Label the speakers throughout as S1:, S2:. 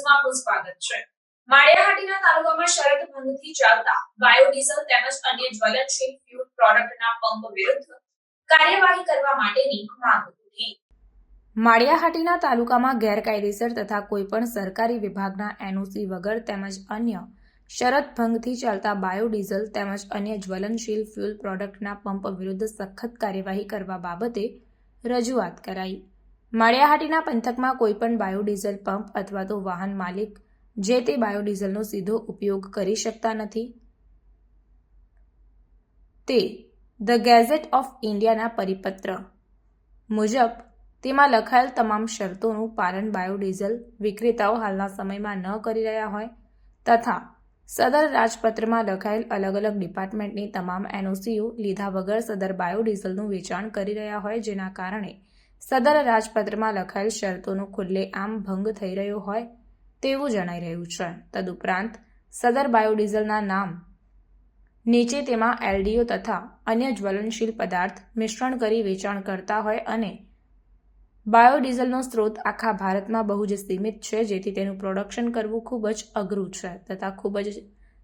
S1: ન્યૂઝમાં આપનું સ્વાગત છે. માળિયાહાટીના તાલુકામાં શરત ભંગથી ચાલતા બાયોડીઝલ તેમજ અન્ય જ્વલનશીલ ફ્યુલ પ્રોડક્ટના પંપ વિરુદ્ધ કાર્યવાહી કરવા માટેની માંગ
S2: માળિયાહાટીના તાલુકામાં ગેરકાયદેસર તથા કોઈપણ સરકારી વિભાગના એનઓસી વગર તેમજ અન્ય શરત ભંગથી ચાલતા બાયોડીઝલ તેમજ અન્ય જ્વલનશીલ ફ્યુલ પ્રોડક્ટના પંપ વિરુદ્ધ સખત કાર્યવાહી કરવા બાબતે રજૂઆત કરાઈ. માળિયાહાટીના પંથકમાં કોઈપણ બાયોડીઝલ પંપ અથવા તો વાહન માલિક જે તે બાયોડીઝલનો સીધો ઉપયોગ કરી શકતા નથી. તે ધ ગેઝેટ ઓફ ઇન્ડિયાના પરિપત્ર મુજબ તેમાં લખાયેલ તમામ શરતોનું પાલન બાયોડીઝલ વિક્રેતાઓ હાલના સમયમાં ન કરી રહ્યા હોય તથા સદર રાજપત્રમાં લખાયેલ અલગ અલગ ડિપાર્ટમેન્ટની તમામ એનઓસીઓ લીધા વગર સદર બાયોડીઝલનું વેચાણ કરી રહ્યા હોય જેના કારણે સદર રાજપત્રમાં લખાયેલ શરતોનો ખુલ્લેઆમ ભંગ થઈ રહ્યો હોય તેવું જણાઈ રહ્યું છે. તદુપરાંત સદર બાયોડીઝલના નામ નીચે તેમાં એલડીઓ તથા અન્ય જ્વલનશીલ પદાર્થ મિશ્રણ કરી વેચાણ કરતા હોય અને બાયોડીઝલનો સ્ત્રોત આખા ભારતમાં બહુ જ સીમિત છે, જેથી તેનું પ્રોડક્શન કરવું ખૂબ જ અઘરું છે તથા ખૂબ જ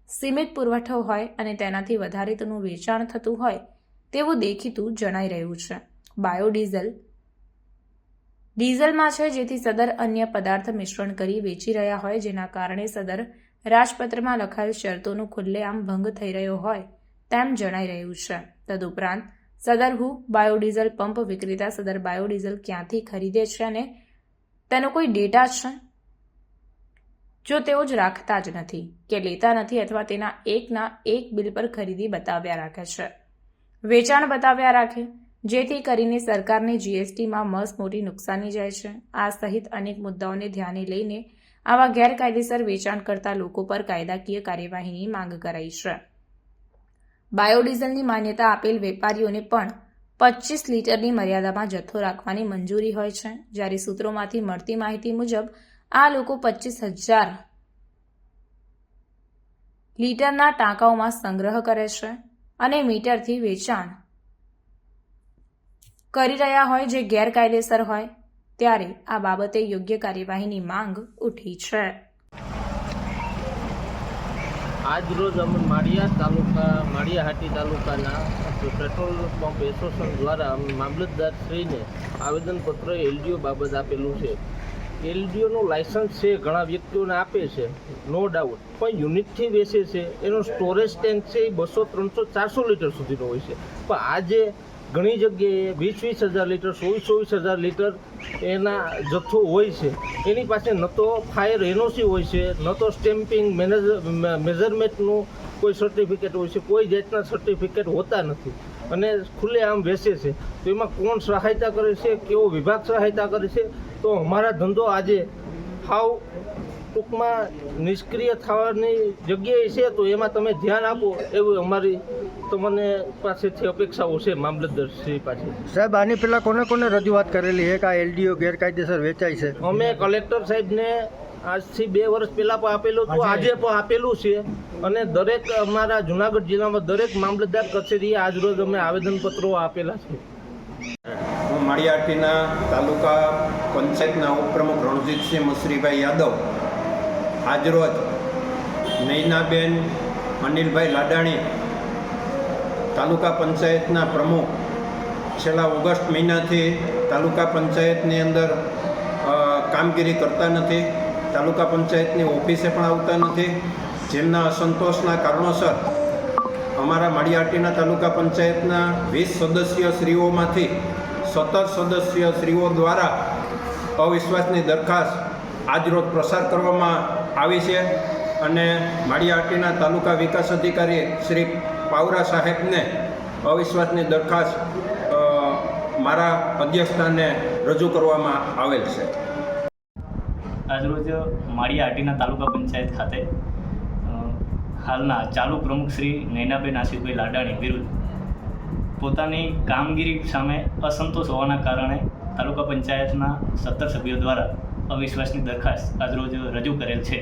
S2: સીમિત પુરવઠો હોય અને તેનાથી વધારે તેનું વેચાણ થતું હોય તેવું દેખીતું જણાઈ રહ્યું છે. બાયોડીઝલ ડીઝલમાં છે, જેથી સદર અન્ય પદાર્થ મિશ્રણ કરી વેચી રહ્યા હોય, જેના કારણે સદર રાજપત્રમાં લખાયેલ શરતોનું ખુલ્લેઆમ ભંગ થઈ રહ્યો હોય તેમ જણાઈ રહ્યું છે. તદુપરાંત, સદર હુ બાયોડીઝલ પંપ વિક્રેતા સદર બાયોડીઝલ ક્યાંથી ખરીદે છે અને તેનો કોઈ ડેટા છે? જો તેઓ જ રાખતા જ નથી કે લેતા નથી અથવા તેના એકના એક બિલ પર ખરીદી બતાવ્યા રાખે છે. વેચાણ બતાવ્યા રાખે? જેથી કરીને સરકારને જીએસટીમાં મસ મોટી નુકસાની જાય છે. આ સહિત અનેક મુદ્દાઓને ધ્યાને લઈને આવા ગેરકાયદેસર વેચાણ કરતા લોકો પર કાયદાકીય કાર્યવાહીની માંગ કરાઈ છે. બાયોડીઝલની માન્યતા આપેલ વેપારીઓને પણ પચીસ લીટરની મર્યાદામાં જથ્થો રાખવાની મંજૂરી હોય છે. જ્યારે સૂત્રોમાંથી મળતી માહિતી મુજબ, આ લોકો પચીસ હજાર લીટરના ટાંકાઓમાં સંગ્રહ કરે છે અને મીટરથી વેચાણ કરી રહ્યા હોય જે ગેરકાયદેસર હોય, ત્યારે આ બાબતે યોગ્ય કાર્યવાહીની માંગ ઉઠી છે.
S3: આજ રોજ અમે માળિયા તાલુકા, માળિયાહાટી તાલુકાના પેટ્રોલ પંપ એસોસિએશન દ્વારા અમે મામલતદારશ્રીને આવેદનપત્ર એલડીઓ બાબત આપેલું છે. એલડીઓનું લાયસન્સ છે, ઘણા વ્યક્તિઓને આપે છે, નો ડાઉટ. પણ યુનિટથી બેસે છે, એનો સ્ટોરેજ ટેન્ક છે એ બસો, ત્રણસો, ચારસો લીટર સુધીનો હોય છે. પણ આજે ઘણી જગ્યાએ વીસ વીસ હજાર લીટર ચોવીસ ચોવીસ હજાર લીટર એના જથ્થો હોય છે. એની પાસે ન તો ફાયર એનઓસી હોય છે, ન તો સ્ટેમ્પિંગ મેનેજ, મેઝરમેન્ટનું કોઈ સર્ટિફિકેટ હોય છે, કોઈ જાતના સર્ટિફિકેટ હોતા નથી. અને ખુલ્લે આમ વેચે છે. તો એમાં કોણ સહાયતા કરે છે, કેવો વિભાગ સહાયતા કરે છે? તો અમારા ધંધો આજે હાવ ટૂંકમાં નિષ્ક્રિય થવાની જગ્યાએ છે તો એમાં તમે ધ્યાન આપો એવું અમારી તમને પાસેથી અપેક્ષાઓ છે મામલતદારશ્રી પાસે
S4: સાહેબ આની પહેલાં કોને કોને રજૂઆત કરેલી? એક આ એલડીઓ ગેરકાયદેસર વેચાય છે.
S3: અમે કલેક્ટર સાહેબને આજથી બે વર્ષ પહેલાં પણ આપેલું હતું આજે? પણ આપેલું છે. અને દરેક અમારા જુનાગઢ જિલ્લામાં દરેક મામલતદાર કચેરીએ આજરોજ અમે આવેદનપત્રો આપેલા છે.
S5: હું માળિયાહાટીના તાલુકા પંચાયતના ઉપપ્રમુખ રણજીતસિંહ મસરીભાઈ યાદવ આજરોજ નૈનાબેન, અનિલભાઈ લાડાણી, તાલુકા પંચાયતના પ્રમુખ. છેલ્લા ઓગસ્ટ મહિનાથી તાલુકા પંચાયતની અંદર કામગીરી કરતા નથી. તાલુકા પંચાયતની ઓફિસે પણ આવતા નથી. જેમના અસંતોષના કારણોસર અમારા માળિયાહાટીના તાલુકા પંચાયતના વીસ સદસ્ય શ્રીઓમાંથી સત્તર સદસ્ય શ્રીઓ દ્વારા અવિશ્વાસની દરખાસ્ત આજરોજ પ્રસાર કરવામાં આવી છે અને માળિયાહાટીના તાલુકા વિકાસ અધિકારી શ્રી પાવરા સાહેબને અવિશ્વાસની દરખાસ્ત મારા અધ્યક્ષસ્થાને રજૂ કરવામાં આવેલ છે.
S6: આજરોજ માળિયા હાટીના તાલુકા પંચાયત ખાતે હાલના ચાલુ પ્રમુખ શ્રી નૈનાબેન આશિષભાઈ લાડાણી વિરુદ્ધ પોતાની કામગીરી સામે અસંતોષ હોવાના કારણે તાલુકા પંચાયતના સત્તર સભ્યો દ્વારા અવિશ્વાસની દરખાસ્ત આજરોજ રજૂ કરેલ છે.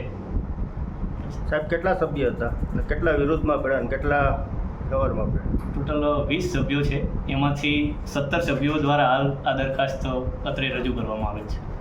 S4: સાહેબ કેટલા સભ્ય હતા અને કેટલા વિરોધમાં પડ્યા અને કેટલા કવરમાં પડ્યા?
S6: ટોટલ વીસ સભ્યો છે. એમાંથી સત્તર સભ્યો દ્વારા હાલ આ દરખાસ્ત અત્રે રજૂ કરવામાં આવેલ છે.